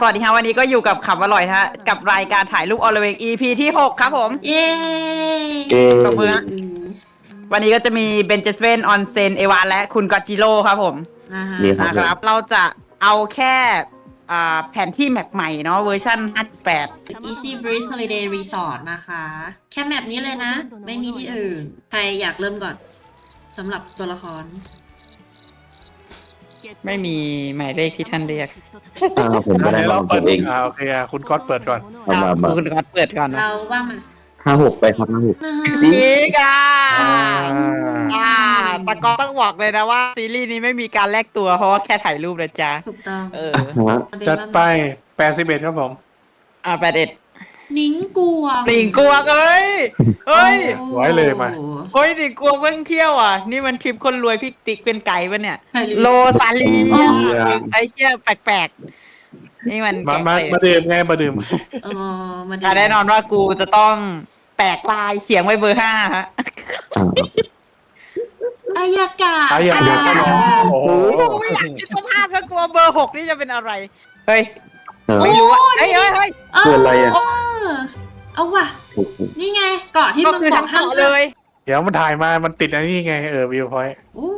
สวัสดีครับวันนี้ก็อยู่กับขับอร่อยฮะกับรายการถ่ายรูปออลเวก EP ที่ 6 ครับผม เย้เย้ตบมือฮะ วันนี้ก็จะมีเบนเจสเวนออนเซนเอวานและคุณกอตจิโร่ครับผมอ่าฮะนี่ครับ นะครับ เราจะเอาแค่อ่าแผนที่แมปใหม่เนาะเวอร์ชัน58 Easy Breeze Holiday Resort นะคะ แค่แมปนี้เลยนะ ไม่มีที่อื่น ใครอยากเริ่มก่อนสำหรับตัวละคร ไม่มีหมายเลขที่ท่านเรียกอ่าผมก็ได้เดี๋ยวลเราองเปิเปิดดเองอ่าโอเคอะคุณก๊อตเปิดก่อนเอามามา คุณกอตเปิดก่อนนะเราว่ามาห้าหกไปครับห้าหกนะฮะนี่ค่ะอ่าอ่าแต่ก็ต้องบอกเลยนะว่าซีรีส์นี้ไม่มีการแลกตัวเพราะว่าแค่ถ่ายรูปนะจ๊ะ ถูกต้องเออฮะจัดไป81ครับผม อ่าแปดเอ็ด นิ้งกวงหลิงกลัวเอ้ยเฮ้ยโอ้สวยเลยมา เฮ้ยหลิงกลัวเพิ่งเที่ยวอะ นี่มันทริปคนรวยพี่ติ๊กเป็นไก่ปะเนี่ย ใครรู้ โลซาลีอ๋อ ไอ้เชี่ยแปลกๆ นี่มันมาแกะมาเศษมาดื่มไงมาดื่ม เออมาดูอะแน่นอนว่ากูจะต้องแตกลายเขียงไว้เบอร์ห้าฮะอ่าอายากาอายากาโอ้โห กูไม่อยากคิดสภาพถ้ากลัวเบอร์หกนี่จะเป็นอะไร เฮ้ยเออ ไม่รู้อะเฮ้ยเฮ้ยเฮ้ยเออคืออะไรอะเออเอาว่ะ นี่ไงเกาะที่ก็มึงคือบอกทั้งห้ามเกาะเลยเดี๋ยวมันถ่ายมา มันติดอันนี้ไง เออวิวพอยต์อู้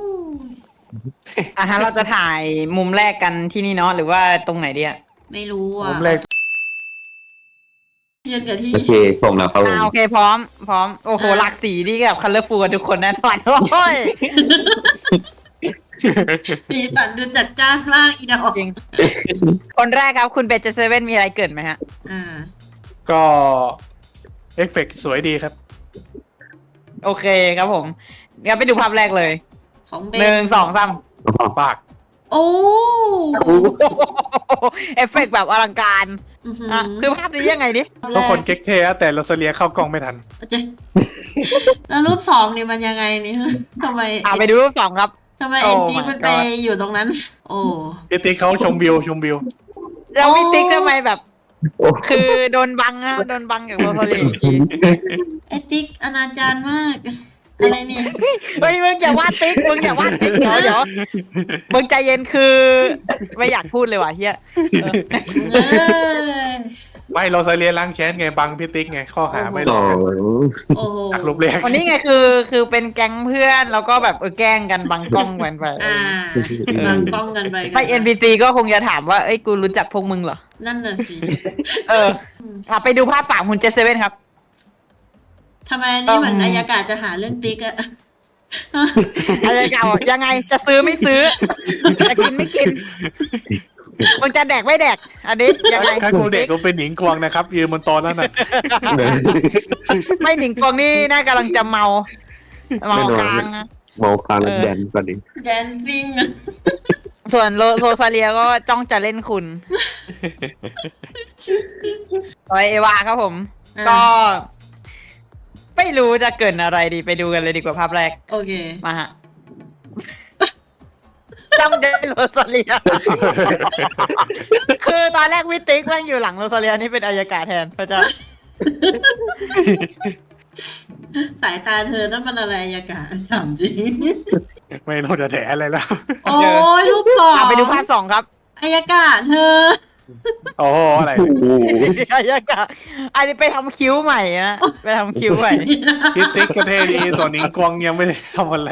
อะฮะเราจะถ่ายมุมแรกกันที่นี่เนาะหรือว่าตรงไหนดีอะไม่รู้ผอะมแรกยืนกับที่ โอเคส่งแล้วครับผอ่ามโอเคพร้อม พร้อม โอ้โห อะ หลากสีนี่แบบคัลเลอร์ฟูกันทุกคนแน่นอนโอ้ย สีสันดูจัดจ้านมากอีดอกจริง คนแรกครับคุณเบนเจเซเว่นมีอะไรเกิดไหมฮะ อ่าก็เอฟเฟกต์สวยดีครับ โอเคครับผมเดี๋ยวไปดูภาพแรกเลยของเบหนึ่งสองสามปาก โอ้เอฟเฟกต์แบบอลังการอื้อหืออะคือภาพนี้ยังไงดิก็คนเก๊กเทอะแต่โรสเลียเข้ากล้องไม่ทันเจ๊แล้วรูปสองนี่มันยังไงนี่ทำไมอะไปดูรูปสองครับ ทำไมโอ้เอ็นจี my มันไป god อยู่ตรงนั้น โอ้ พี่ติ๊กเขาชมวิวชมวิว แล้วพี่ติ๊กทำไมแบบ โอ้คือโดนบังฮะโดนบังจากโรซาลีอีกทีไอติ๊กอนาจารมาก อะไรนี่เฮ้ยมึงอย่าวาดติ๊กมึงอย่าวาดติ๊กเดี๋ยวเดี๋ยวมึงใจเย็นคือ ไม่อยากพูดเลยว่ะเฮียเออเอ้ย ไม่โรสเลียล้างแค้นไงบังพี่ติ๊กไงข้อหาไม่หลโอ้อกกันโอ้โหจากรูปแรกวันนี้ไงคือคือเป็นแก๊งเพื่อนแล้วก็แบบเออแกล้งกันบังกล้องกันไปอ่าบางกล้องกันไปไม่ NPC ก็คงจะถามว่าเอ้ยกูรู้จักพวกมึงเหรอ นั่นน่ะสิเอออะไปดูภาพสามคุณเจสเซเว่นครับ ทำไมอันนี่เหมือนอืมอายากาศจะหาเรื่องติ๊กอะอะไรกันบอกยังไงจะซื้อไม่ซื้อ จะกินไม่กิน มึงจะแดกไม่แดก อันนี้ยังไงถ้ากูเด็กกูเป็นหญิงกวางนะครับยืนบนโต๊ะนั่นน่ะไม่หนิงกวงนี่น่ากำลังจะเมา เมาค้างนะเมาคางและแดนก่อนดิแดนซิ่งส่วนโรโรซาเลียก็จ้องจะเล่นคุณโอ้ยเอวาครับผมอ่าก็ ไม่รู้จะเกิดอะไรดีไปดูกันเลยดีกว่าภาพแรก โอเค มาฮะ จ้องจะเล่นโรซาเลีย คือตอนแรกวิติ๊กแม่งอยู่หลังโรซาเลียนี่เป็นอายกาศแทนพระเจ้า สายตาเธอนั่นมันอะไรอายากาศถามจริง ไม่รู้จะแถอะไรแล้ว โอ้ยรูปสองอะไปดูภาพสองครับ อายากาศเธอ โอ้โหอะไรโอ้โหอายกาศอันนี้ไปทำคิ้วใหม่นะไปทำคิ้วใหม่พี่ติ๊กก็เท่ดีส่วนหญิงกวางยังไม่ได้ทำอะไร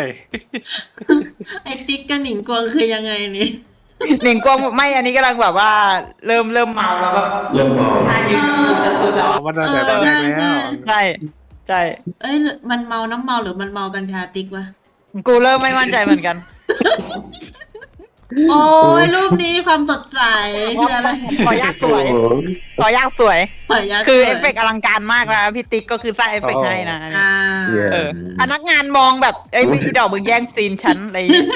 ไอติ๊กกับหนิงกวงคือยังไงนี่หนิงกวางไม่อันนี้กำลังแบบว่า เริ่มเริ่มเมาแล้วแบบเริ่มเมาท่ายืนจะสุดแล้วมันตั้งแต่ตอนแรกแล้วใช่ใช่เอ้ยหรือมันเมาน้ำเมาหรือมันเมากัญชาติ๊กวะกูเริ่มไม่มั่นใจเหมือนกัน โอ้ยรูปนี้ความสดใสคืออะไรขอยากสโอ้วยโหขอยากสวยขออนุญาตคือสวยเอฟเฟกต์อลังการมากนะพี่ติ๊กก็คือสร้างเอฟเฟกต์ให้นะอ่าเออพนักงานมองแบบเอ้ยพี่ดอกมึงแย่งซีนฉันอะไรอย่างงี้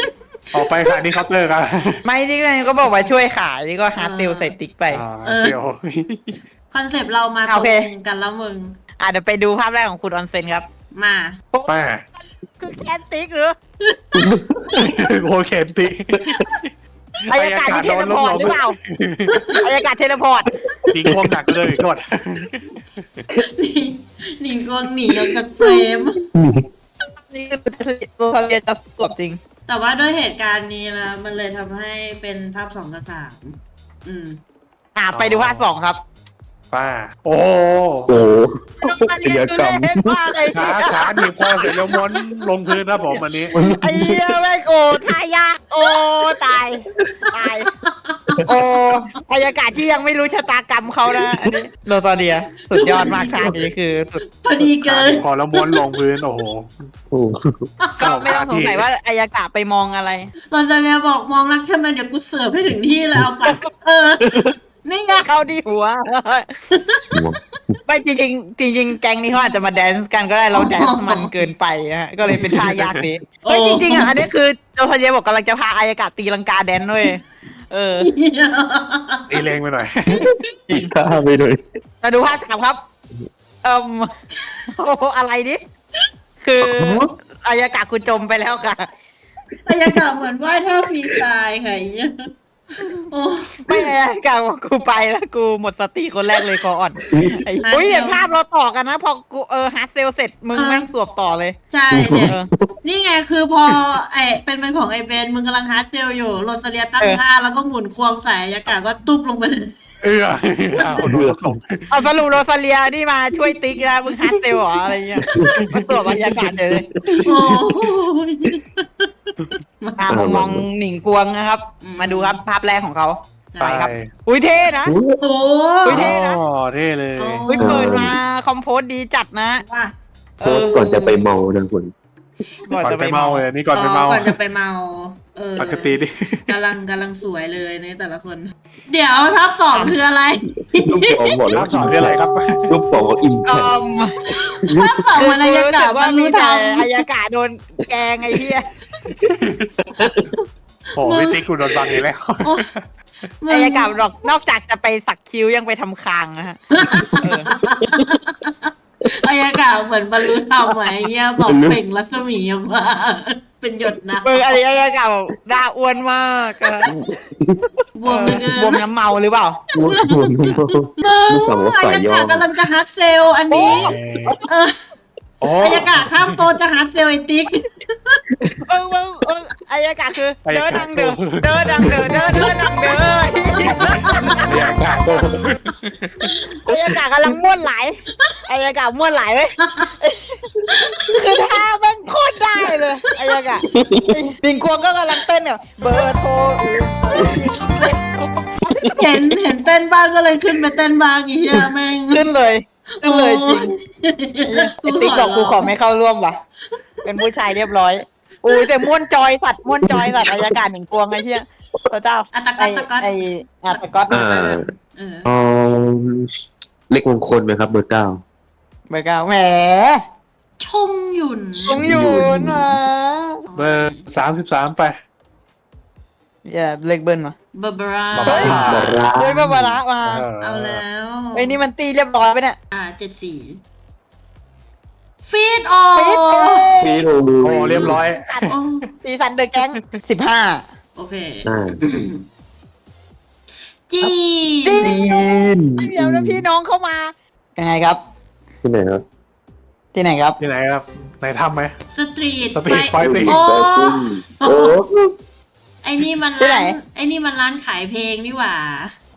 ออกไปขายที่เคาน์เตอร์กันไม่ที่ไงก็บอกว่าช่วยขายนี่ก็ฮาร์ดเซลใส่ติ๊กไป อ่าเจียวคอนเซปต์เรามาตโอรเค งกันแล้วมึง อะเดี๋ยวไปดูภาพแรกของคุณออนเซนครับมา ป้า คือแคนติ๊กหรือโอเคติ อายการที่เทเลพอร์ตหรือเปล่าอายการเทเลพอร์ตหญิงกวางหนักเลยก่อนหนีหนีกวงหนีออกจากเฟรม นี่คือตัวเรียนจะสวบจริง แต่ว่าด้วยเหตุการณ์นี้แล้วมันเลยทำให้เป็นภาพสองกับสามอืม อ่าไปดูภาคสองครับ ป้า โอ้โอ้อันนี้คือเล่นมากเลยขาขาหนีบคอเสร็จแล้วม้วนลงพื้นนะผมอันนี้ ไอ้เหี้ยแม่งโอ้ท่ายากโอ้ตายตายโอ้บรรยากาศที่ยังไม่รู้ชะตากรรมเขานะอันนี้โรซาเดีย สุดยอดมากท่านี้คือสุด พอดีเกินคอแล้วม้วนลงพื้นโอ้โหโอ้ก็ไม่ต้องสงสัยว่าอายากะไปมองอะไร ตอนจะเนี่ยบอกมองรักใช่ไหมเดี๋ยวกูเสิร์ฟให้ถึงที่แล้วเอาไปเออ นี่ไงเข้าที่หัวไม่จริงๆจริงๆ แก๊งนี้เขาอาจจะมาแดนซ์กันก็ได้เราแดนซ์มันเกินไปนะฮะก็เลยเป็นท่ายากนี้เฮ้ยจริงๆอะอันนี้คือโจทาเยบอกกำลังจะพาอายากะตีลังกาแดนด้วยเออตีเลงไปหน่อยยิงข้าไปเลยมาดูภาพสามครับเอ่มโอ้โหอะไรดิคืออายากะคุณจมไปแล้วค่ะบรรยากาศเหมือนว่ายท่าฟรีสไตล์ค่ะไอ้เหี้ย โอ้ไม่อายากะบอกกูไปแล้วกูหมดสติคนแรกเลยคออ่อนไอ้ฮาร์ดเซลอุ้ยเห็นภาพเราต่อกันนะ พอกูเออฮาร์ดเซลเสร็จมึงเออแม่งสวบต่อเลยใช่เนี่ย เออ นี่ไงคือพอไอเป็นเป็นของไอเบนมึงกำลังฮาร์ดเซลอยู่โรสเลียตั้งเออ ท่าแล้วก็หมุนควงใส่อากาศก็ตุ๊บลงไปเลยเอื้ออ้าวโดนตกเอาสรุปโรซาเลียนี่มาช่วยติ๊กนะมึงฮาร์ดเซลเหรออะไรเงี้ยมาสวบบรรยากาศเลย โอ้ย อ่ามุมมองหนิงกวงนะครับอืมมาดูครับภาพแรกของเขาใช่ครับ อุ้ยเท่นะ โอ้อุ๊ยเท่นะ อ๋อเท่เลยโอ้อุ้ยเปิดมาคอมโพสดีจัดนะว่าโพสต์ก่อนจะไปเมานะคุณก่อนก่อนจะไปไปเมาเมาเลยนี่ก่อนไปเมา ก่อนจะไปเมา เออปกติดิ กำลังกำลังสวยเลยในแต่ละคน เดี๋ยวทับสองคืออะไรรูปสองบอกแล้วภาพสองคืออะไรครับ รูปสองบอกอิมแพเอ่คอทับสองมันอายากาศว่าบรรมีลุธรแต่รม อายากาศโดนแกงไอ้เหี้ย โอ้พี่ติ๊กคุณโดนบังอีกแล้วโอ้มึงอายากาศหรอกนอกจากจะไปสักคิ้วยังไปทำคางนะฮะเอออายากาศเหมือนบรรลุธรรมอะไอ้เหี้ยบอกเปล่งรัศมีออกมาเป็นหยดนะมึงอะไรอายากาศแบบหน้าอ้วนมากอะบวมเหลยเกินบวมน้ำเมาหรือเปล่ารูปสองมึงรูปสองบอกอาสายยาย่อกาศกำลังจะฮาร์ดเซลอันนี้ เออ โอ้อายากาศข้ามโตะจะฮาร์ดเซลไอติ๊กเออมึงเอออายากาศคืออาเดิยานกาศดังเดินเดินดังเดินเดินเดินดังเดินอายากาศโตอายากาศกำลังม่วนไหลายอายากาศม่วนไหลายเว้ยคือท่าแม่งโคตรได้เลยอายากาศปิงควงก็กำลังเต้นเนี่ยเบอร์โทรเห็นเห็นเต้นบ้างก็เลยขึ้นไปเต้นบ้างอีเหี้ยแม่งขึ้นเลยขึ้นเลยจริง โอ้ยติ๊กบอกกูขอไม่เข้าร่วมว่ะ เป็นผู้ชายเรียบร้อย อุ้ยแต่ม่วนจอยสัตว์ม่วนจอยสัตว์อายากาศหนึ่งกวงไอ้เหี้ยพระเจ้าอะตะกัไอ้ดตะกัดไอ้อาตะก๊อตอ่าเออเออเล็กมงคลไหมครับเบอร์เก้า เบอร์เก้าแหมชงหยุ่นตรงอยู่นะเบอร์สามสิบสามไป อย่าเล็กเบิ้ลมาเบอร์บราบาบาบาราเฮ้ยบาบาระมา เอาแล้วไอ้ยนี่มันตีเรียบร้อยไปเนี่ยอ่าเจ็ดสี่ ฟีดโอฟีดโอฟีโรโอ้เรียบร้อยโอ้สีสันเดอะแก๊งสิบห้าโอเค อ่าจีจีจีนเดี๋ยวนะพี่น้องเข้ามา ยังไงครับ ที่ไหนครับ ที่ไหนครับ ที่ไหนครับไหนทำไหม สตรีทสตรีทไฟติ้งโอ้โอ้ ไอ้นี่มันที่ไหน ร้านไอ้นี่มันร้านขายเพลงนี่หว่า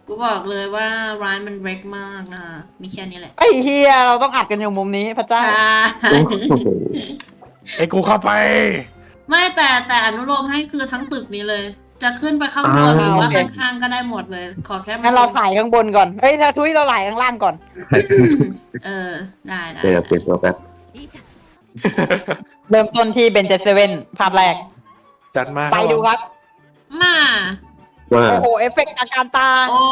กูบอกเลยว่าร้านมันเร็กมากนะมีแค่นี้แหละไอ้เฮียเราต้องอัดกันอยู่มุมนี้พระเจ้า ใช่โอ้โหไอ้กูเข้าไป ไม่แต่แต่อนุโลมให้คือทั้งตึกนี้เลย จะขึ้นไปข้างบนหรือว่าข้างๆก็ได้หมดเลย ขอแค่ไม่งั้นเราถ่ายข้างบนก่อนเอ้ยถ้าทุยเราถ่ายข้างล่างก่อน เออ ได้ได้เดี๋ยวเปลี่ยนตัวแป๊บเริ่มต้นที่เบนเจเซเว่นภาพแรกจัดมาไปดูครับ มา ว่า โอ้โห เอฟเฟกต์อาการตาโอ้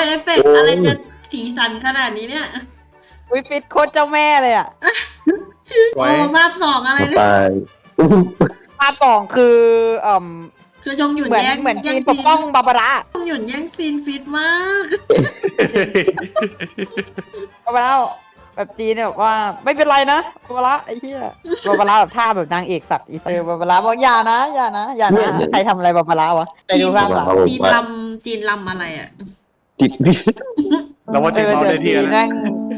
ยเอฟเฟกต์อะไรจะสีสันขนาดนี้เนี่ย วิฟิตโคตรเจ้าแม่เลยอะไว้โอ้ภาพสองอะไรต่อเนี่ยไปอู้ภาพสองคือเอ่มคือจงหยุ่นเหมือนแย่งเหมือนแย่จีงนปกป้องบาบาร่าจงหยุ่นแย่งซีนฟิตมาก บาบาร่า แบบจีนเนี่ยบอกว่าไม่เป็นไรนะบาบาร่าไอ้เหี้ยบาบาร่าแบบท่าแบบนางเอกสักอีสานเออบาบาร่าบอกอย่านะอย่านะอย่านะใครทำอะไรบาบาร่าวะไปดูภาพหลังจีนลำจีนลำอะไรอะจิตวิเราว่าจีนเออเมาเดี๋ได้ยวที่จีนนะนั่ง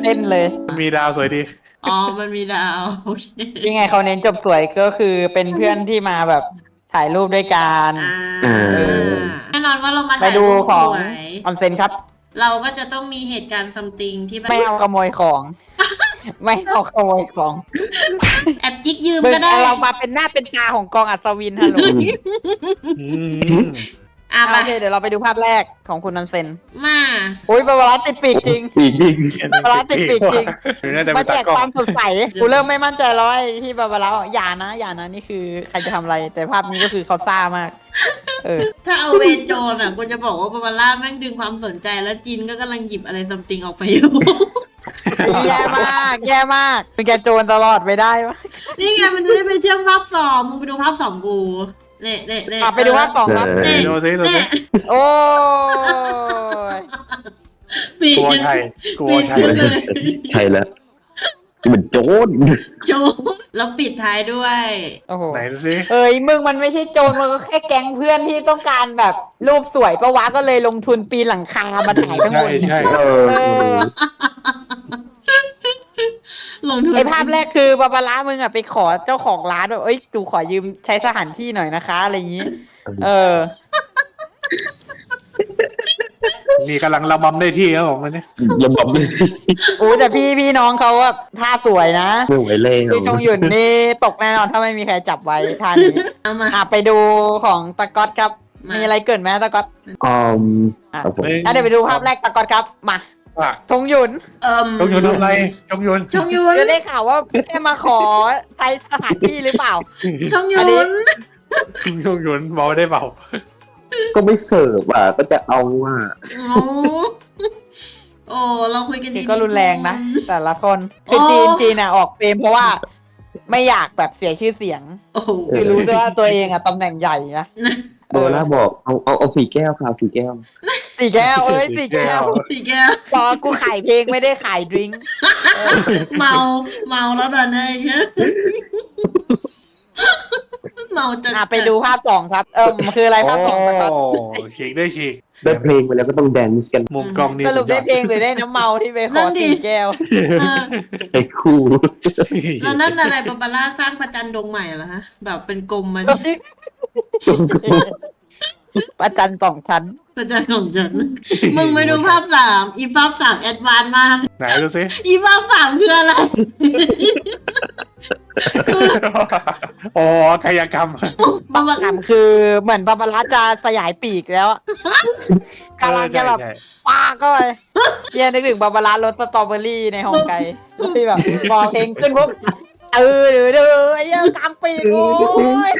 เต้นเลย มีดาวสวยดีอ๋อมันมีดาวโอเคยังไงเขาเน้นจบสวยก็คือเป็นเพื่อนที่มาแบบถ่ายรูปด้วยกันอ่าแน่นอนว่าเรามาไปถ่ายดูรูปของสวยออนเซนครับรเราก็จะต้องมีเหตุการณ์ซัมติงที่แบบไม่เอาขโมยของ ไม่เอาขโมยของแอบจิกยืมมึงก็ได้เอาเรามาเป็นหน้าเป็นตาของกองอัศวินฮัลโหลอืมอะโอมาเคเดี๋ยวเราไปดูภาพแรกของคุณนันเซนมาโอ้ยบาบาร่าติดปีกจริงปีกนี่บาบาร่าติดปีกจริงหรือน่าจะมาเป็นแจตากกล้อควางมสดใสกูเริ่มไม่มั่นใจแล้วไอ้ที่บาบาร่าบอกอย่านะอย่านะนี่คือใครจะทำอะไร แต่ภาพนี้ก็คือเขาซ่ามากเออถ้าเอาเวโจนอะกูจะบอกว่าบาบาร่าแม่งดึงความสนใจแล้วจินก็กำลังหยิบอะไรซัมติงออกไปอยู่ แย่มาก แย่มากเป็นแกโจรตลอดไปได้ปะนี่ไงมันจะได้ไปเชื่อมภาพสองมึงไปดูภาพสองกูเน่เน่เน่อะไปดูภาพสองครับเออดูซิดูซิเน่โอ้ยปีกกลัวยังชัยกลัวชัย ปีกขึ้นเลยใช่แล้วเหมือนโจรโจนแล้วปิดท้ายด้วย โอ้โหไหนดูซิเอ้ยมึงมันไม่ใช่โจรมันก็แค่แก๊งเพื่อนที่ต้องการแบบรูปสวยปะวะก็เลยลงทุนปีนหลังคามาถ่ายข้างบใช่น ใช่ เออเออ ลงทุนไอภาพแรกคือบาบาร่ามึงอะไปขอเจ้าของร้านแบบเอ้ยดูขอยืมใช้สถานที่หน่อยนะคะ อะไรอย่างนี้ เออนี่กำลังระบำได้ที่ครับผมมันนี่ระบบไม่โอ้แต่พี่พี่น้องเขาแบบท่าสวยนะไม่ไหวแล้วคือชงหยุนนี่ตกแน่นอนถ้าไม่มีใครจับไว้ท่านี้เอามา อะไปดูของตะก๊อตครับ มามี มีอะไรเกิดไหมตะก๊อตอืมอะครับผมอะเดี๋ยวไปดูภาพแรกตะก๊อตครับมา ว่าชงหยุนเอิ่มจงยุนทำไรจงยุนชงยุนจะได้ข่าวว่าแค่มาขอใช้สถานที่หรือเปล่า ชงยุอันนี้ นจงยุนเบาได้เบาก็ไม่เสิร์ฟอะ ก็จะเอาว่าโอ้โอ้เราคุยกันดีนี่ๆก็รุนแรงนะ แต่ละคนคือโอ้จีนจีนอะออกเฟรมเพราะว่า ไม่อยากแบบเสียชื่อเสียง โอ้โหคือรู้ด้วยว่าตัวเองอะตำแหน่งใหญ่นะโบล่าบอกเอาเอาเอาสี่แก้วครับสี่แก้ว สี่แก้วเอ้ยสี่แก้วสีแก้วพอกูขายเพลงไม่ได้ขายดริงก์เออเมาเมาแล้วตอนนี้เงี้ยเมาจัดอะไปดูภาพสองครับ เออคืออะไรภาพสองนะครับโอ้ฉีกได้ฉีกได้เพลงไปแล้วก็ต้องแดนซ์กันมุมกล้องนี่สรุสุปดยได้อดเพลงหรือได้น้ำเมาที่ไปขอสี่แก้วเออไอ้คู่แล้วนั่นอะไรบาบาร่าสร้างพระจันทร์ดงใหม่เหรอฮะแบบเป็นกลมมา ประจันสองชั้นพระจันทร์ของฉัน มึงไปดูภาพสามอีภาพสามแอดวานซ์มาก ไหนดูซิอีภาพสามคืออะไรอ๋อกายกรรมบางคำคือเหมือนบาบาร่าจะสยายปีกแล้วอะกำลังจะแบบใช่ปาก็ไปเฮียนึกถึงบาบารารสสตรอเบอรี่ในห้องไก่แล้วพี่แบบพอเพลงขึ้นปุ๊บเออเดือเดือไอ้เหี้ยกลางปีกโอ้ย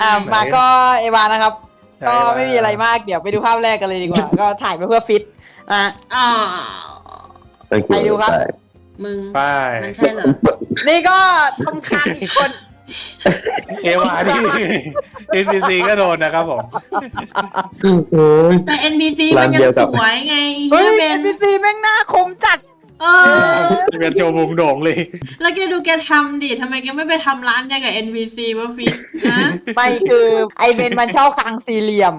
อะมาก็เอวานะครับใช่ก็ไม่มีอะไรมากเดี๋ยวไปดูภาพแรกกันเลยดีกว่า ก็ถ่ายไปเพื่อฟิตอะอ่าไปกลัวไปดูครับไปมึงไปมันใช่เหรอ นี่ก็ทำคังอีกคน เอวาที่ NPC ก็โดนนะครับผม โอ้ย แต่ NPC ร้ามันนยัเดีงยวสกับวยไงเฮ้เฮียยเบนพีซีแม่งหน้าคมจัด เออ เป็นโจมุงโด่งเลย แล้วแกดูแกทำดิทำไมแกไม่ไปทำร้านอย่างกับ NPC วะฟิตฮะไม่คือไอเบนมันชอบคางสี่เหลี่ยม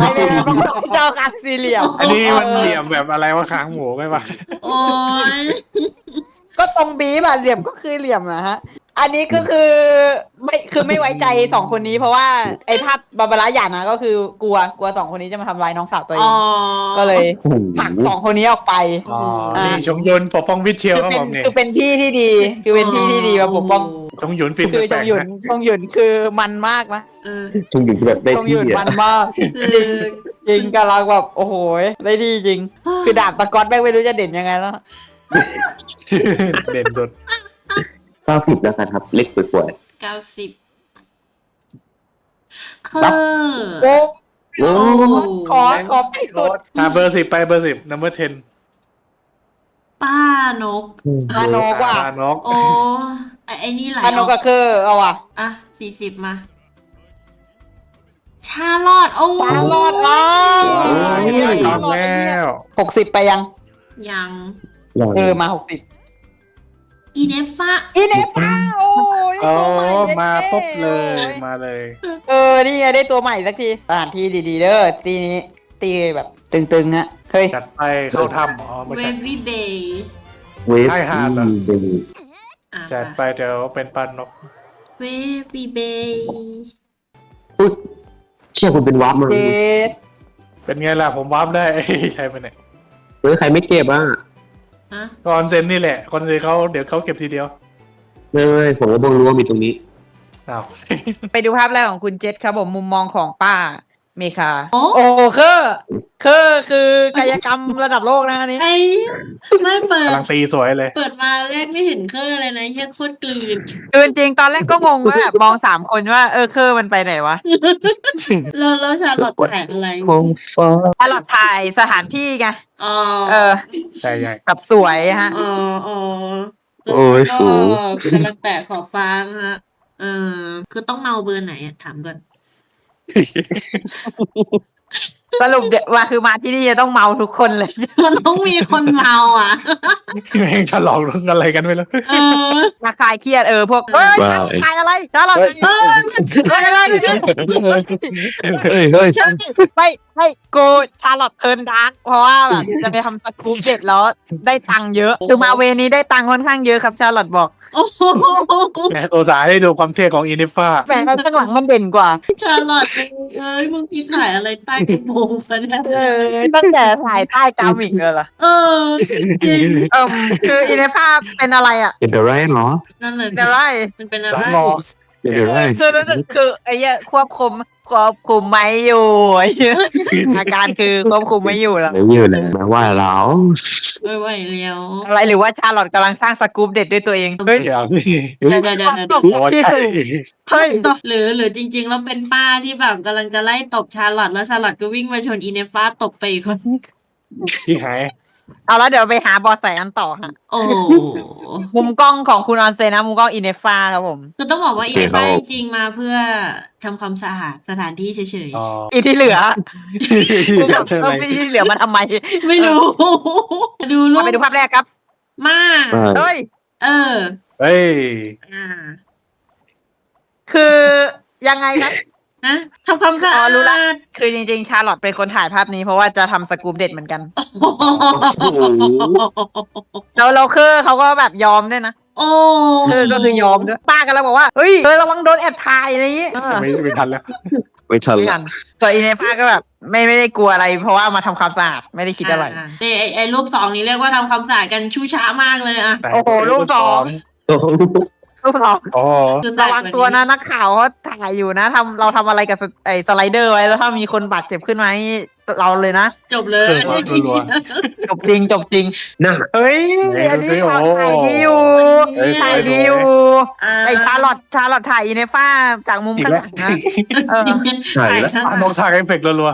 ไอเบนมันชอบคางสี่เหลี่ยม อันนี้มันเหลี่ยมแบบอะไรว่าค้างหมูไม่ปะโอ้ยก็ตรงบีบอะเหลี่ยมก็คือเหลี่ยมนะฮะ อันนี้ก็คือไม่คือไม่ไว้ใจสองคนนี้ เพราะว่าไอ้ภาพบาบาร่าหยานะก็คือกลัวกลัวสองคนนี้จะมาทำร้ายน้องสาวตัวเออ๋งอก็เลยโอ้โหผลักสองคนนี้ออกไป อ๋ออ่านี่นี่ชงยนปกป้องวิทย์เชียวคือเขาเป็บนอกนี่คือเป็นพี่ที่ดี คือเป็นพี่ที่ดีมาปกป้องชงหยุนฟิล์มคือจแปลงกหยุนๆนะจงหยุนคือมันมากนะเออจงอยู่แบบได้จงหที่ยุนอะมันมากคือ จริงกำลังแบบโอ้โหได้ดีจริง คือดาบตะกอนแม่งไม่รู้จะเด่นยังไงแล้ว เด่นสุด เก้าสิบแล้วกันครับ เล็กป่วยเก้าสิบคือโอ้ๆโอ้โอ้ขอขอไปสุดอ่าเบอร์สิบไปเบอร์สิบ number ten ป้านกพาโนกว่ะอ่านกโอ้ไอ้ไอ้นี่ไหลพาโนกก็คือเอาว่ะ อะสี่สิบมา ชาลอดโอ้ชาลอดอ้าวโอ้ยชาตามลอดไอ้แล้เหี้ยวหกสิบไปยัง ยังอย่างเออมาหกสิบ อีเนฟะอีเนป้าโอ้ยโอ้ตัวใหมาเด็กปุ๊บเลยโอ้มาเลยเออ นี่ไงได้ตัวใหม่สักทีสถานที่ดีๆเด้อตีนี้ตีแบบตึงๆอะเฮ้ย จัดไปเข้าถ้ำอ๋อไม่เวใช่ฟวี่เบย์เวฟใช่หาดเหรอดีอะจัดไปเดี๋ยวเป็นปันนกเวฟวี่เบย์อุ๊ยเชื่อคุณเป็นวาร์ปมาเจดเป็นไงล่ะผมวาร์ปได้ ใช่ไหมเนี่ยเฮ้ยใครไม่เก็บอะ ฮะก็ออนเซนนี่แหละคอนเซนเขาเดี๋ยวเขาเก็บทีเดียวไม่ไม่ผมก็เพิ่งรู้ว่ามีตรงนี้อ้าว ไปดูภาพแรกของคุณเจษครับผมมุมมองของป้าเมคาโอ้ โอ้เคอร์เคอร์คือกายกรรมระดับโลกนะอันนี้ไอ้ไม่เปิดกำลังตีสวยเลย เปิดมาแรกไม่เห็นเครื่องเลยนะเฮียโคตรกลืนคือจริงๆตอนแรกก็งงว่าแบบมองสามคนว่าเออเคอร์มันไปไหนวะแล้วแล้วชาลอตถ่ายอะไรคงฟ้าตลอดถ่ายสถานที่ไงอ๋อเออใช่ใช่กับสวยฮะอ๋ออ๋อโอ้ยแล้วสูก็กำลังแตะขอบฟ้านะฮะเออคือต้องเมาเบอร์ไหนอะถามก่อน สรุปเดี๋ยวว่าคือมาที่นี่จะต้องเมาทุกคนเลย มันต้องมีคนเมาอะ แม่งฉลองเรื่องอะไรกันไม่รู้เออมาคลายเครียดเออพวกเฮ้ยว้าวถ่ายอะไรถ้าเราเฮ้ยเออถ่ายอะไรเนี่ยเฮ้ยเฮ้ย ใช่ไม่ไม่กูชาลอตเทิร์นดาร์กเพราะว่าแบบจะไปทำสกู๊ปเด็ดแล้วได้ตังค์เยอะคือมาเวนี้ได้ตังค์ค่อนข้างเยอะครับชาลอตบอกโอ้โหแหมโอสาห์ได้ดูความเท่ของอินิฟ้าแหมข้างหลังมันเด่นกว่าชาลอตเอ้ยมึงพี่ถ่ายอะไรใต้กระโปรงฟะเนี่ยเออตั้งแต่ถ่ายใต้กามิกเลยเหรอเออจริงเออคืออินในภาพเป็นอะไรอะเป็นอะไรเหรอนั่นเลยเป็นอะไรมันเป็นอะไร ล้างงอเป็นอะไรคือรู้สึกคือไอ้เหี้ยควบคุมควบคุมไม่อยู่ไอ้เหี้ยอาการคือควบคุมไม่อยู่แล้วไม่อยู่เลยแปลว่าเราไม่ไหวแล้วอะไรหรือว่าชาลอตกำลังสร้างสกู๊ปเด็ดด้วยตัวเองเฮ้ยอย่างนี้เดี๋ยวเดี๋ยวเดี๋ยวเดี๋ยวโอ้ยใช่เฮ้ยหรือหรือจริงๆแล้วเป็นป้าที่แบบกำลังจะไล่ตบชาลอตแล้วชาลอตก็วิ่งมาชนอีเนฟ้าตบไปอีกคนที่หาย เอาแล้วเดี๋ยวไปหาบอสแสกันต่อฮะโอ้โหมุมกล้องของคุณออนเซนนะ มุมกล้องอินเนฟ้าครับผม คือต้องบอกว่าอีเนฟ้าจริงๆมาเพื่อทำความสะอาดสถานที่เฉยอ๋ออีที่เหลือจะเออะไรอที่เหลือมาทำไมๆไม่รู้ ดูรูเอาปไปดูภาพแรกครับ มากว่าเฮ้ย เออ เฮ้ยอ่าคือยังไงครับ นะทำความสะอ๋อาอดรู้ละคือจริงๆ ชาลอตเป็นคนถ่ายภาพนี้เพราะว่าจะทำสกู๊ปเด็ดเหมือนกันแล้วเราคือเขาก็แบบยอมด้วยนะโอ้คือก็คือยอมด้วยป้ากันแล้วบอกว่าเฮ้ยเธอระวังโดนแอบถ่ายอะไรอย่างงี้เออไม่ไม่ทันแล้ว ไม่ทันไม่ละทันส่วนอีเนฟ้าก็แบบไม่ไม่ได้กลัวอะไร เพราะว่ามาทำความสะอาดไม่ได้คิดอะไรานี่ไอไอรูปสองนี้เรียกว่าทำความสะอาดกันชู้ช้ามากเลยอะโอ้โหรูปสอง โอ้โห รูปสองอ๋อคือระวังตัวนะนักข่าวเขาถ่ายอยู่นะทำเราทำอะไรกับสไอ้สไลเดอร์ไว้แล้วถ้ามีคนบาดเจ็บขึ้นมานี่เราเลยนะจบเลยเครื่องรัวจบจริงจบจริงน่าเฮ้ยเฮ้ยอันนี้ดูสิถ่ายโอ้ ถ่ายดีอยู่เฮ้ย ถ่ายสวยดีอยู่อ่าไอ้ชาลอตชาลอตถ่ายอีเนฟ้าจากมุมอีกข้างแล้หวลังนะเออใช่แล้ว อะนกสร้างเอฟเฟกต์รัว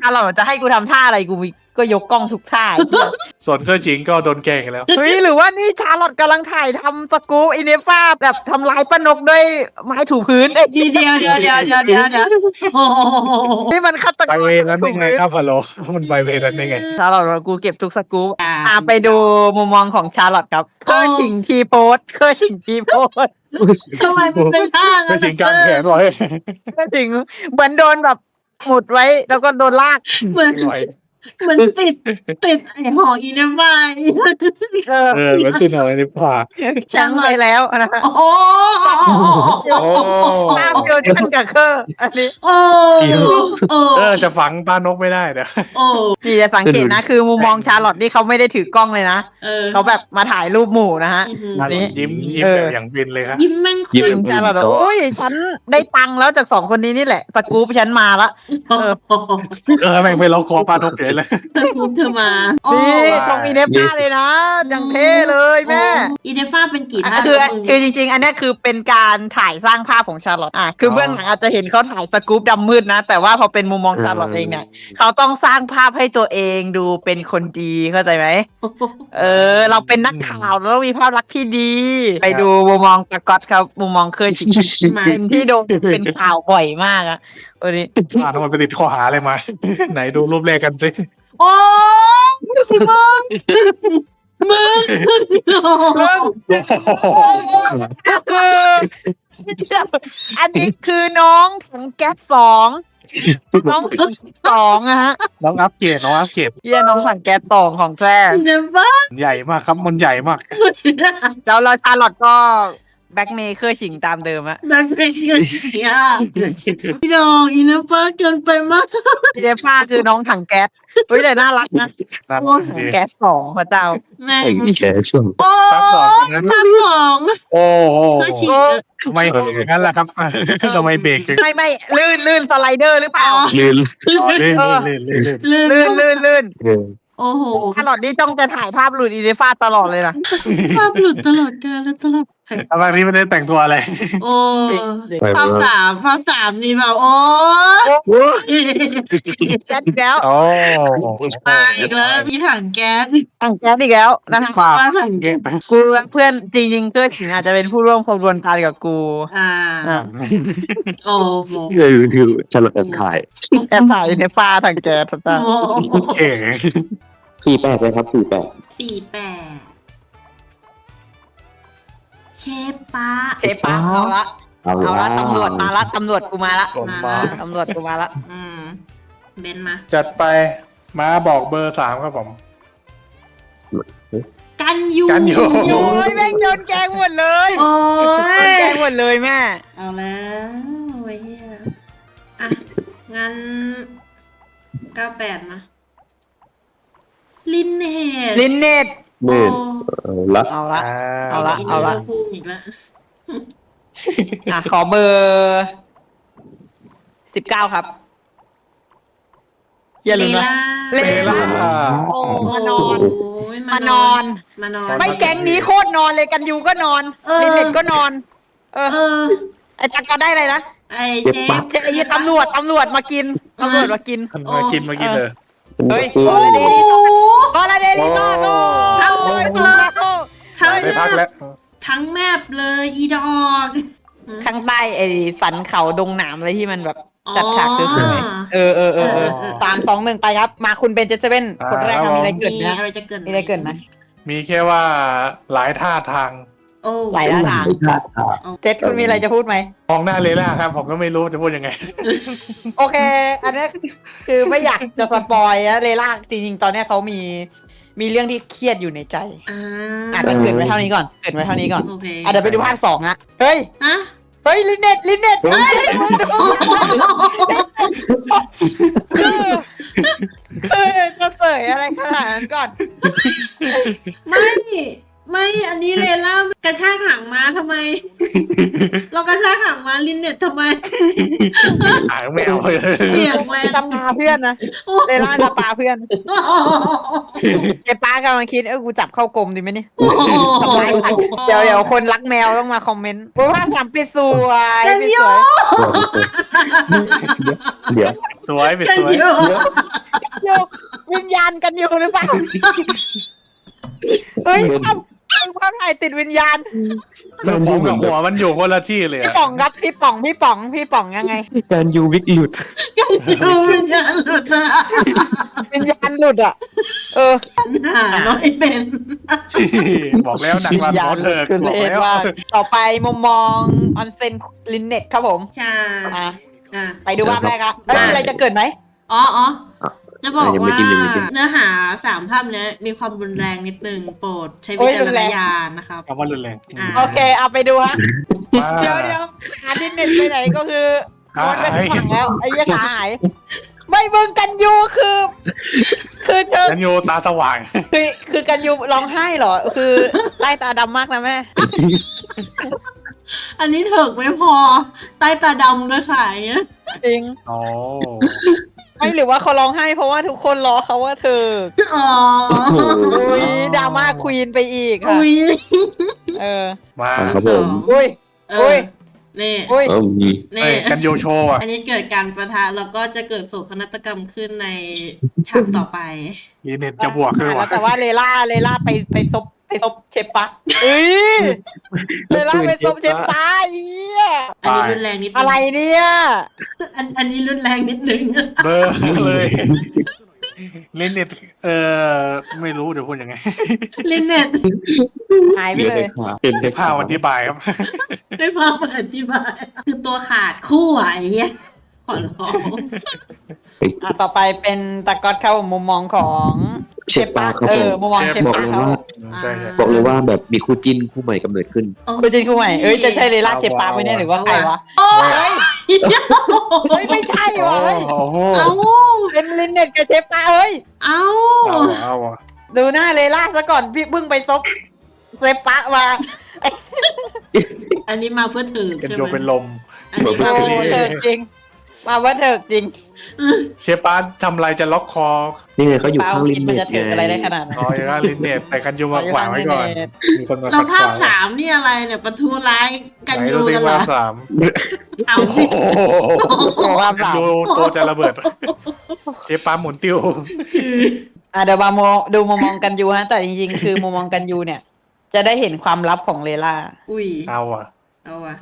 ชาลอตจะให้กูทำท่าอะไรกู ก็ยกกล้องทุกท่าๆส่วนเครื่องจิงก็โดนแกล้งแล้ว เฮ้ยหรือว่านี่ชาลอตกำลังถ่ายทำสกู๊ปอีเนฟ้าแบบทำลายป้านกด้วยไม้ถูพื้นเอ้ยเดียวเดียวเดียวเดียวเดียวเดียวโอ้โหนี่มันฆาตกไปรเวรนั้นได้ไงครับฮัลโหลมันไปเวรนั้นได้ไง ชาลอตบอกกูเก็บทุกสกู๊ปอ่าอ่าไปดูมุมมองของชาลอตครับเคยถิงทีโพสเคยถิงทีโพสทำไมมันเป็นท่าไม่งั้นจริงกลางแขนไว้เคยถิงเหมือนโดนแบบหมุดไว้แล้วก็โดนลากเหมือนไว้ เหมือนติดติดไอห่ออีเนฟ้าเออเออเหมือนติดอะไรในปากช้างไปแล้วนะฮะโอ้โหโอ้ภาพเดียวกันกับเคอร์อันนี้โอ้โอ้เออจะฝังป้านกไม่ได้เดี๋ยวโอ้พี่จะสังเกตนะ คือมุมมองชาลอตนี่เขาไม่ได้ถือกล้องเลยนะเออเขาแบบมาถ่ายรูปหมู่นะฮะอื้อหือนั่นนี่ยิ้มยิ้มเออแบบอย่างบินเลยครับยิ้มแม่งยิ้มขึ้นชาลอตบอกโอ้ยฉันได้ตังค์แล้วจากสองคนนี้นี่แหละสกู๊ปฉันมาละโอ้โหเออแม่งไปล็อกคอป้านกเลยเลยเธอพูดเธอมาโอ้นี่ตรงมีเนป้าเลยนะอย่างเท่เลยแม่อีเนฟ้าเป็นกี่ท่าคือแล้วมึงคือจริง ๆ อันเนี้ยคือเป็นการถ่ายสร้างภาพของชาลอตอะคือเบื้องหลังอาจจะเห็นเขาถ่ายสกู๊ปดำมืดนะ แต่ว่าพอเป็นมุมมองชาลอตเองเนี่ยเขาต้องสร้างภาพให้ตัวเองดูเป็นคนดีเข้าใจไหมเออ เราเป็นนักข่าวเราต้องมีภาพลักษณ์ที่ดี ไปดูมุมมองตะก๊อตครับมุมมองเคยชิงมาเป็นที่โดนเป็นข่าวบ่อยมากอะ วันนี้อ่านมันไปติดข้อหาอะไรมา ไหนดูรูปแรกกันสิโอ้มึงมึงก็คืออันนี้คือน้องถังแก๊สสองน้องถังแก๊สสองอะฮะน้องอัพเกรดน้องอัพเกรดเยี่ยน้องถังแก๊สสองของแท้อีเนฟ้าใหญ่มากครับมันใหญ่มากแล้วเราชาลอตก็ แบ็กเมย์เคอร์ชิงตามเดิมอะแบ็คเป็นเกินอะพี่ดอกอินเนอร์เฟอร์เกินไปมากพี่เจฟ้าคือน้องถังแก๊สเฮ้ยแต่น่ารักนะนั่นโอ้ยดีแก๊สสองพระเจ้าแม่ไอ้แกช่วงโอ้ภาคสองนั้น ภาคสองโอ้โหเคอร์ชิงทำไมงั้นล่ะครับ ทำไมเบรกถึงไม่ไม่ลื่นลื่นสไลเดอร์หรือเปล่า ลืมเลื่อนเลื่อนเลื่อนเลื่อนลื่นลื่นลื่นลื่นเออโอ้โหตลอดนี้ต้องจะถ่ายภาพหลุดอีเดฟ้าตลอดเลยนะ ภาพหลุดตลอดกาลและตลอดบางทีไม่ได้แต่งตัวอะไรโอ้ไปภาคมาสามภาคสามนี่แบบโอ้แก๊สอีกแล้วโอ้มาอีกแล้วมีถังแก๊สถังแก๊สอีกแล้วนะคะฝากมาถังเก็บไปกูเพื่อนจริงๆเพื่อนถิงอาจจะเป็นผู้ร่วมขบวนการกับกู อ่าอะโอ้โหคือคือฉลองถ่ายแอบถ่ายในฟ้าถังแก๊สพระเจ้าโอ้โหเก่งสี่แปดเลยครับสี่แปดสี่แปด เชฟป้าเชฟปะเอาละเอาเอาละตำรวจมาละตำรวจกูมาละกดมา ตำรวจกูมาละอืมเบนมา จัดไปมาบอกเบอร์สามครับผม กันยูกันยู โอ้ยแม่งโดนแกล้งหมดเลยโอ้โดนยแกล้งหมดเลยแม่เอาแล้วไอ้เหี้ยอะ งั้นเก้าแปดมา ลินเนตลินเนต เน่เออละเอาละ เอาละอินเอาละเนอร์พูมอีกแล้วอะขอเบอร์สิบเก้าครับ อย่าลืมนะ เลเลล่าล่า โอ้มานอนโอ้ยมานอน มานอน ไม่แก๊งนี้โคตรนอนเลยกันยูก็นอนเออ ลินเนตก็นอน เออเออ ไอ้จักรก็ได้อะไรนะไอ้เชฟไอ้ยี่ตำรวจตำรวจมากินตำรวจมากิน มากินมากินเลย เฮ้ยโอ้โอ้โหเดนี่พอละเดนี่ต่อโอ้ทั้งหมดยเลยโอ้ทั้งได้พักแล้วทั้งแมปเลยอีดอกข้างใต้ไอ้สันเขาดงหนามอะไรที่มันแบบอ๋อจัดฉากสวยๆเออเออเออเออเออสามสองหนึ่งไปครับ มาคุณเบนเจสเว่นคนแรกทำมีอะไรเกิดมีไหมอะไรจะเกิดมีอะไรเกิดไหมมีแค่ว่าหลายท่าทาง โอ้หลายด้านทางชาติค่ะเจสคุณมีอะไรจะพูดไหม มองหน้าเลล่าครับ ผมก็ไม่รู้จะพูดยังไง โอเค อันนี้คือไม่อยากจะสปอยนะเลล่าจริงๆ ตอนเนี้ยเขามีมีเรื่องที่เครียดอยู่ในใจอ่าอาจจะเกิดไว้เท่านี้ก่อนเกิดไว้เท่านี้ก่อนโอเคอะเดี๋ยวไปดูภาคสองอะเฮ้ยฮะเฮ้ยลินเน็ตลินเน็ตเฮ้ยมึงดูคือคือจะเสยอะไรขนาดนั้นก่อน ไม่ ไม่อันนี้เลล่ากระชากหางม้าทำไม เรากระชากหางม้าลินเน็ตทำไมหางแมวเลยเบี่ยงแรงจะปาเพื่อนนะเลล่าจะปาเพื่อนไอ้ป้ากำลังคิดเออกูจับเข้ากลมดีไหมเนี่ยทำร้ายใครเดี๋ยวเดี๋ยวคนรักแมวต้องมาคอมเมนต์โอ้ยภาพสามปิดสวยปิดสวยเดี๋ยวสวยเป็นกันสวยอยู่โยกวิญญาณกันอยู่หรือเปล่าเฮ้ย ภาพภาพถ่ายติดวิญญาณคือผมกับหัวมันอยู่คนละที่เลยพี่อะ ป๋องครับพี่ป๋องพี่ป๋องพี่ป๋องยังไง การยูวิกหลุดวิญญาณหลุดมาวิญญาณหลุดอะ เออ หาน้อยเป็น บอกแล้วหนักวิรันญญาโอณเถิกคือบอกเละแล้วมากต่อไปมุมมองออนเซนลินเน็ตครับผมใช่อะอะ ไปดูภาพแรกครับเอ้ยได้มีอะไรจะเกิดไหม อ๋ออ๋อ จะบอกยังไม่ว่ากินยังไม่กินเนื้อหาสามภาพเนี้ยมีความรุนแรงนิดนึงโปรดใช้วิจารณญาณนะครับ คำว่ารุนแรงอ่า โอเคเอาไปดูฮะมาเดี๋ยวเดี๋ยวหาลินเน็ตไปไหนก็คือโดนไปที่ฝั่งแล้วไอ้เหี้ยขาหายไม่เบิ่งกันยูคือ คือเธอฉันโยตาสว่าง คือคือกันยูร้องไห้เหรอ คือใต้ตาดำมากนะแม่ อันนี้เถิกไม่พอ ใต้ตาดำด้วยสายอะจริงโอ้ ไม่หรือว่าเขาร้องไห้เพราะว่าทุกคนรอเขาว่าเธออ๋ออุ้ยดราม่าควีนไปอีกค่ะอุ้ยเออมาครับผม อุ้ยเออุ้อยนี่อุ้ยเออมีนี่เอ้ยกันโยโชว์อะอันนี้เกิดการประทะแล้วก็จะเกิดโศกนาฏกรรมขึ้นในฉากต่อไปรีเน็ตจะบวกคือแล้ววะแต่ว่าเลล่าเลล่าไปไปซบ ไปซบเชฟปะเอ้ยเลล่าไปซบเชฟปะเอี้ยอันนี้รุนแรงนิดนึงอะไรเนี่ยอันอันนี้รุนแรงนิดนึงเบอร์เลยรีเน็ตเออไม่รู้เดี๋ยวพูดยังไงลินเน็ตหายไปเรียนเลยเป็นภาพอธิบายครับได้ฟังมาอธิบายคือตัวขาดคู่ไหวเนี่ยขอร้องอะต่อไปเป็นตะกอตเข้ามุมมองของ เชเชฟฟปาปาครับเอผอมมุมมองเชฟบอกปาเลยเขาว่าใช่ใช่บอกเลยว่าแบบมีคู่จิ้นคู่ใหม่กำเนิดขึ้นคุณจริงคุณใหม่เอ้ยจะใช่เลล่าเชฟปาไหมเนี่ยหรือว่าใครวะโอ้เฮ้ยยเฮ้ยไม่ใช่โอ้วะเฮ้ยโหเอาเป็นลินเน็ตกับเชฟปาเฮ้ย เอาเอาว่ะเอาว่ะดูหน้าเลล่าซะก่อนพี่เพิ่งไปซบเชฟปามาอันนี้มาเพื่อถือเป็นใช่โยไหมเป็นลม อันนี้โอ้มาเพื่อถือเถิกจริง มาว่าเถิกจริงเชฟปาร์ตทำอะไรจะล็อกคอนี่ไงเขาอยู่ปาข้างลิคิดนมันเน็จะตถึไงงอะไรได้ขนาดนั้นอ๋ออย่างนั้นลินเน็ตแต่กันยุงมาขวางไว้ก่อนมีคนมาเราขัดภาขพวางสามนี่อะไรเนี่ยประทุร้ายกันไหนยูดูซิกันเหรภาอพสามเอาสิความกันสามยูตัวจะระเบิดเชฟปาร์ตหมุนติ้วอะเดี๋ยวมามองดูมุมมองกันยูฮะแต่จริงๆ คือมุมมองกันยูเนี่ย จะได้เห็นความลับของเลล่าอุ้ยเอาอะเอาว่ะ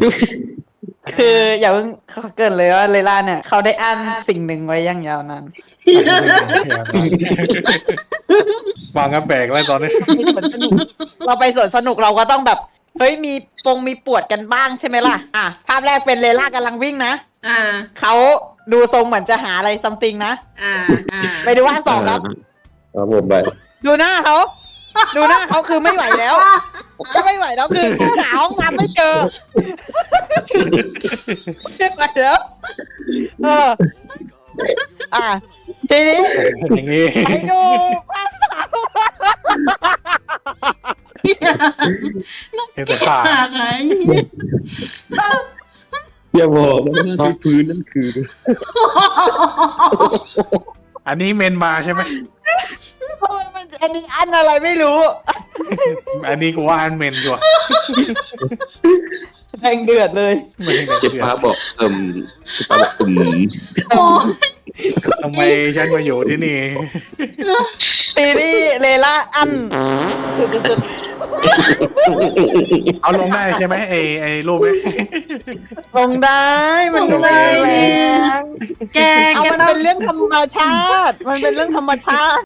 คืออย่าเพิ่งเกินเลยว่าเลล่าเนี่ย เขาได้อั้นสิ่งหนึ่งไว้อย่างยาวนานวางกันแปลกแล้วตอนนี้ในสวนสนุกเราไปสวนสนุกเราก็ต้องแบบ เฮ้ยมีปงมีปวดกันบ้างใช่ไหมล่ะ อะ ภาพแรกเป็นเลล่ากำลังวิ่งนะอ่าเขาดูทรงเหมือนจะหาอะไรซัมติงนะอ่าอ่าไปดูภาพสองครับครับผมไปดูหน้าเขา ดูหน้าเขาคือไม่ไหวแล้วก็ไม่ไหวแล้วคือหาห้องน้ำไม่เจอไม่ไหวแล้วเอออะทีนี้อย่างนี้ไปดูภาพสามเห็นแต่ขาอะไรอย่าบอกนะว่าที่พื้นนั่นคือ อันนี้เมนมาใช่ไหมมัน อันนี้อันอะไรไม่รู้อันนี้กูว่าอันเมนอยู่อะแดงเดือดเลย ไม่ใช่เชฟปาบอกเอิ่มเชฟปาบอกอืมโอ้ยทำไมฉันมาอยู่ที่นี่ทีนี้เลล่าอันจุดๆเอาลงได้ใช่ไหมไอไอรูปนี้ๆลงได้มันลงได้แล้วแกเอาแกมันต้องเป็นเรื่องธรรมชาติ มันเป็นเรื่องธรรมชาติ